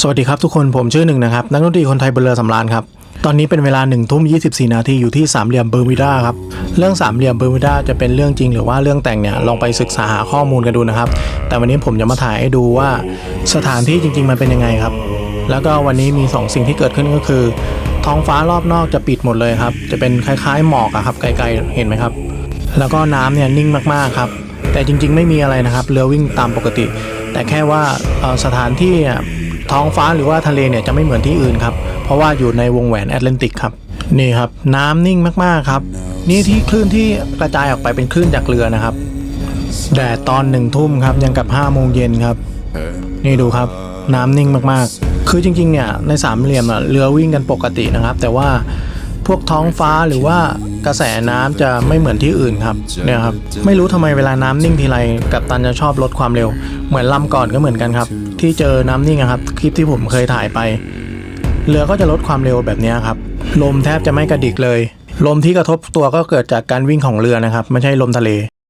สวัสดีครับทุกคนผมชื่อหนึ่งนะครับ นักดนตรีคนไทยบนเรือสำราญครับ ตอนนี้เป็นเวลา1นึ่ทุ่ม24นาทีอยู่ที่สามเหลี่ยมเบอร์มิวดาครับ เรื่องสามเหลี่ยมเบอร์มิวดาจะเป็นเรื่องจริงหรือว่าเรื่องแต่งเนี่ยลองไปศึกษาหาข้อมูลกันดูนะครับ แต่วันนี้ผมจะมาถ่ายให้ดูว่าสถานที่จริง ๆ มันเป็นยังไงครับ แล้วก็วันนี้มี 2 สิ่งที่เกิดขึ้นก็คือ ท้องฟ้ารอบนอกจะปิดหมดเลยครับ จะเป็นคล้ายๆหมอกอะครับไกลๆเห็นไหมครับ แล้วก็น้ำเนี่ยนิ่งมากๆครับแต่จริง ๆ ไม่มีอะไรนะครับเรือวิ่งตามปกติ แต่แค่ว่าสถานที่ ท้องฟ้าหรือว่าทะเลเนี่ยจะไม่เหมือนที่อื่นครับ เพราะว่าอยู่ในวงแหวนแอตแลนติกครับ นี่ครับ น้ำนิ่งมากๆครับ นี่ที่คลื่นที่กระจายออกไปเป็นคลื่นจากเรือนะครับ แดดตอนหนึ่งทุ่มครับยังกับ5้าโมงเย็นครับ นี่ดูครับ น้ำนิ่งมากๆ คือจริงๆเนี่ยในสามเหลี่ยมอะเรือวิ่งกันปกตินะครับ แต่ว่าพวกท้องฟ้าหรือว่ากระแสน้ำจะไม่เหมือนที่อื่นครับเนี่ยครับ ไม่รู้ทำไมเวลาน้ำนิ่งทีไรกัปตันจะชอบลดความเร็ว เหมือนลำก่อนก็เหมือนกันครับ ที่เจอน้ำนิ่งครับ คลิปที่ผมเคยถ่ายไป เรือก็จะลดความเร็วแบบนี้ครับ ลมแทบจะไม่กระดิกเลย ลมที่กระทบตัวก็เกิดจากการวิ่งของเรือนะครับ ไม่ใช่ลมทะเล